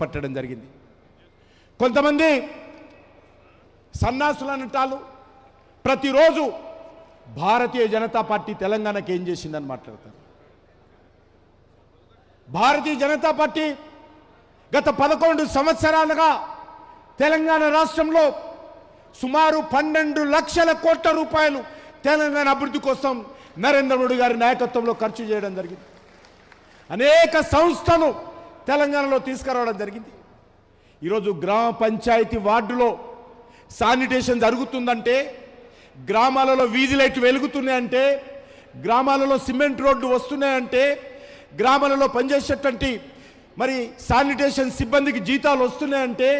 పట్టడం జరిగింది. కొంతమంది సన్నాసులు అనటాలు ప్రతిరోజు భారతీయ జనతా పార్టీ తెలంగాణకి ఏం చేసిందని మాట్లాడతారు. భారతీయ జనతా పార్టీ గత పదకొండు సంవత్సరాలుగా తెలంగాణ రాష్ట్రంలో సుమారు పన్నెండు లక్షల కోట్ల రూపాయలు తెలంగాణ అభివృద్ధి కోసం నరేంద్ర మోడీ గారి నాయకత్వంలో ఖర్చు చేయడం జరిగింది. అనేక సంస్థను తెలంగాణలో తీసుకురావడం జరిగింది. ఈరోజు గ్రామ పంచాయతీ వార్డులో శానిటేషన్ జరుగుతుందంటే గ్రామాలలో వీధి లైట్లు వెలుగుతున్నాయంటే గ్రామాలలో సిమెంట్ రోడ్లు వస్తున్నాయంటే గ్రామాలలో పనిచేసేటువంటి మరి శానిటేషన్ సిబ్బందికి జీతాలు వస్తున్నాయంటే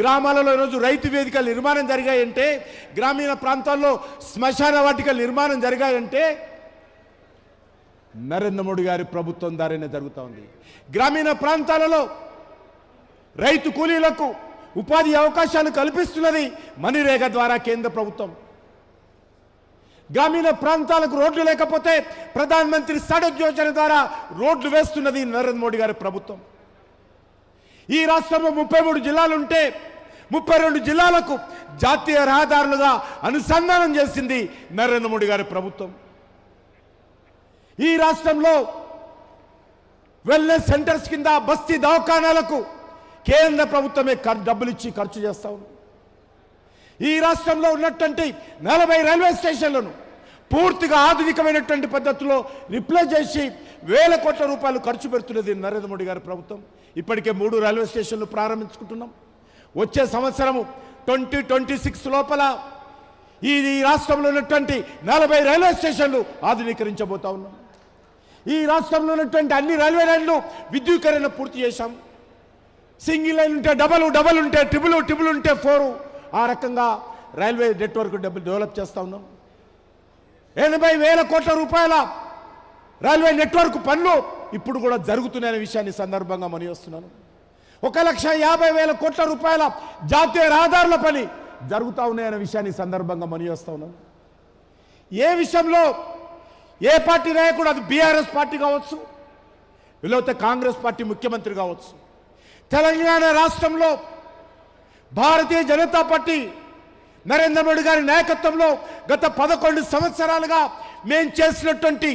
గ్రామాలలో ఈరోజు రైతు వేదికలు నిర్మాణం జరిగాయంటే గ్రామీణ ప్రాంతాల్లో శ్మశాన వాటికలు నిర్మాణం జరిగాయంటే నరేంద్ర మోడీ గారి ప్రభుత్వం ద్వారానే జరుగుతూ ఉంది. గ్రామీణ ప్రాంతాలలో రైతు కూలీలకు ఉపాధి అవకాశాలు కల్పిస్తున్నది మణిరేఖ ద్వారా కేంద్ర ప్రభుత్వం. గ్రామీణ ప్రాంతాలకు రోడ్లు లేకపోతే ప్రధానమంత్రి సడక్ యోజన ద్వారా రోడ్లు వేస్తున్నది నరేంద్ర మోడీ గారి ప్రభుత్వం. ఈ రాష్ట్రంలో ముప్పై మూడు జిల్లాలుంటే ముప్పై రెండు జిల్లాలకు జాతీయ రహదారులుగా అనుసంధానం చేసింది నరేంద్ర మోడీ గారి ప్రభుత్వం. ఈ రాష్ట్రంలో వెల్నెస్ సెంటర్స్ కింద బస్తీ దవాఖానాలకు కేంద్ర ప్రభుత్వమే డబ్బులు ఇచ్చి ఖర్చు చేస్తా ఉంది. ఈ రాష్ట్రంలో ఉన్నటువంటి నలభై రైల్వే స్టేషన్లను పూర్తిగా ఆధునికమైనటువంటి పద్ధతిలో రిప్లేస్ చేసి వేల కోట్ల రూపాయలు ఖర్చు పెడుతున్నది నరేంద్ర మోడీ గారి ప్రభుత్వం. ఇప్పటికే మూడు రైల్వే స్టేషన్లు ప్రారంభించుకుంటున్నాం. వచ్చే సంవత్సరము ట్వంటీ ట్వంటీ సిక్స్ లోపల ఈ ఈ రాష్ట్రంలో ఉన్నటువంటి నలభై రైల్వే స్టేషన్లు ఆధునీకరించబోతా ఉన్నాం. ఈ రాష్ట్రంలో ఉన్నటువంటి అన్ని రైల్వే లైన్లు విద్యుకరణ పూర్తి చేశాం. సింగిల్ లైన్ ఉంటే డబల్ డబల్ ఉంటే ట్రిపుల్ ట్రిపుల్ ఉంటే ఫోరు ఆ రకంగా రైల్వే నెట్వర్క్ డబ్బులు డెవలప్ చేస్తా ఉన్నాం. ఎనభై వేల కోట్ల రూపాయల రైల్వే నెట్వర్క్ పనులు ఇప్పుడు కూడా జరుగుతున్నాయనే విషయాన్ని సందర్భంగా మనీ వస్తున్నాను. ఒక లక్ష యాభై వేల కోట్ల రూపాయల జాతీయ రహదారుల పని జరుగుతూ ఉన్నాయనే విషయాన్ని సందర్భంగా మనీ వస్తా ఉన్నాను ఏ విషయంలో ఏ పార్టీ నాయకుడు? అది బీఆర్ఎస్ పార్టీ కావచ్చు లేకపోతే కాంగ్రెస్ పార్టీ ముఖ్యమంత్రి కావచ్చు. తెలంగాణ రాష్ట్రంలో భారతీయ జనతా పార్టీ నరేంద్ర మోడీ గారి నాయకత్వంలో గత పదకొండు సంవత్సరాలుగా మేము చేసినటువంటి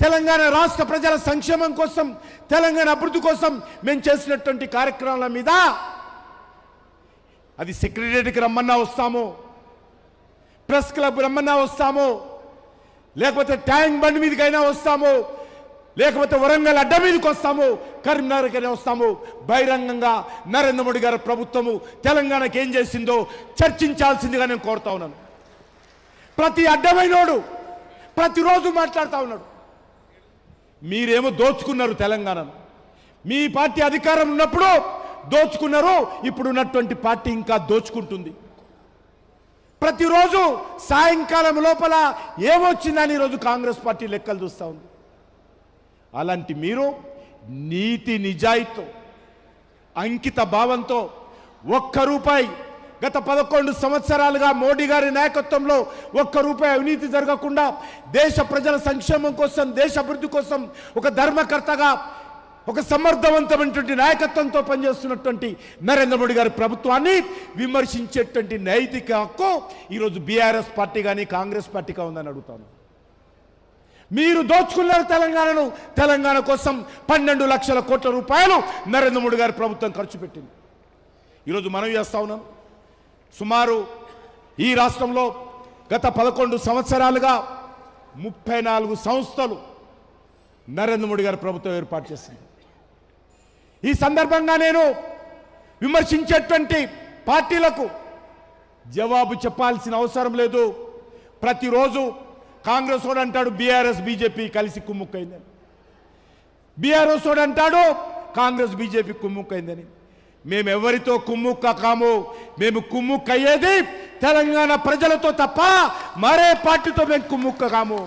తెలంగాణ రాష్ట్ర ప్రజల సంక్షేమం కోసం తెలంగాణ అభివృద్ధి కోసం మేము చేసినటువంటి కార్యక్రమాల మీద అది సెక్రటరీకి రమ్మన్నా వస్తాము ప్రెస్ క్లబ్ రమ్మన్నా వస్తాము లేకపోతే ట్యాంక్ బండ్ మీదకైనా వస్తాము. లేకపోతే వరంగల్ అడ్డ మీదకి వస్తాము. కరీంనగర్కైనా వస్తాము. బహిరంగంగా నరేంద్ర మోడీ గారి ప్రభుత్వము తెలంగాణకి ఏం చేసిందో చర్చించాల్సిందిగా నేను కోరుతా ఉన్నాను. ప్రతి అడ్డమైనోడు ప్రతిరోజు మాట్లాడుతూ ఉన్నాడు. మీరేమో దోచుకున్నారు తెలంగాణను. మీ పార్టీ అధికారం ఉన్నప్పుడు దోచుకున్నారు ఇప్పుడు ఉన్నటువంటి పార్టీ ఇంకా దోచుకుంటుంది. ప్రతిరోజు సాయంకాలం లోపల ఏమొచ్చిందని ఈరోజు కాంగ్రెస్ పార్టీ లెక్కలు చూస్తూ ఉంది. అలాంటి మీరు నీతి నిజాయితో అంకిత భావంతో ఒక్క రూపాయి గత పదకొండు సంవత్సరాలుగా మోడీ గారి నాయకత్వంలో ఒక్క రూపాయి అవినీతి జరగకుండా దేశ ప్రజల సంక్షేమం కోసం దేశ అభివృద్ధి కోసం ఒక ధర్మకర్తగా ఒక సమర్థవంతమైనటువంటి నాయకత్వంతో పనిచేస్తున్నటువంటి నరేంద్ర మోడీ గారి ప్రభుత్వాన్ని విమర్శించేటువంటి నైతిక హక్కు ఈరోజు బీఆర్ఎస్ పార్టీ కానీ కాంగ్రెస్ పార్టీగా ఉందని అడుగుతాను. మీరు దోచుకున్నారు తెలంగాణను తెలంగాణ కోసం పన్నెండు లక్షల కోట్ల రూపాయలు నరేంద్ర మోడీ గారి ప్రభుత్వం ఖర్చు పెట్టింది. ఈరోజు మనం చేస్తా ఉన్నాం. సుమారు ఈ రాష్ట్రంలో గత పదకొండు సంవత్సరాలుగా ముప్పై నాలుగు సంస్థలు నరేంద్ర మోడీ గారి ప్రభుత్వం ఏర్పాటు చేసింది. ఈ సందర్భంగా నేను విమర్శించేటువంటి పార్టీలకు జవాబు చెప్పాల్సిన అవసరం లేదు. ప్రతిరోజు కాంగ్రెస్ వాడు అంటాడు బీఆర్ఎస్ బీజేపీ కలిసి కుమ్ముక్కైందని. బీఆర్ఎస్ వాడు అంటాడు కాంగ్రెస్ బీజేపీ కుమ్ముక్కైందని. మేము ఎవరితో కుమ్ముక్క కాము మేము కుమ్ముక్కయ్యేది తెలంగాణ ప్రజలతో తప్ప మరే పార్టీతో మేము కుమ్ముక్క కాము